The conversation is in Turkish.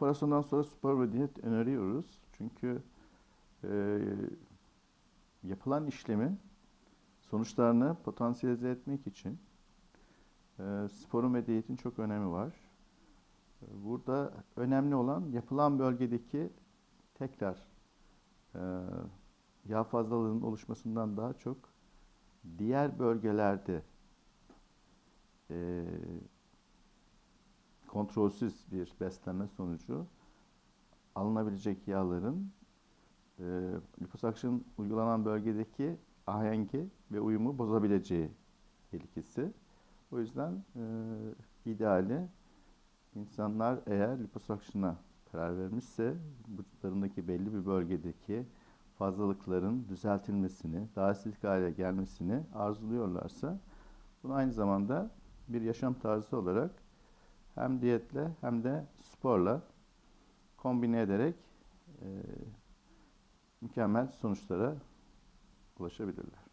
Operasyondan sonra spor ve diyet öneriyoruz. Çünkü e, yapılan işlemin sonuçlarını potansiyelize etmek için e, sporun ve diyetin çok önemi var. Burada önemli olan yapılan bölgedeki tekrar e, yağ fazlalığının oluşmasından daha çok diğer bölgelerde e, kontrolsüz bir beslenme sonucu alınabilecek yağların e, liposakşın uygulanan bölgedeki ahengi ve uyumu bozabileceği tehlikesi. O yüzden e, ideali insanlar eğer liposakşına karar vermişse vücutlarındaki belli bir bölgedeki fazlalıkların düzeltilmesini, daha estetik hale gelmesini arzuluyorlarsa bunu aynı zamanda bir yaşam tarzı olarak hem diyetle hem de sporla kombine ederek e, mükemmel sonuçlara ulaşabilirler.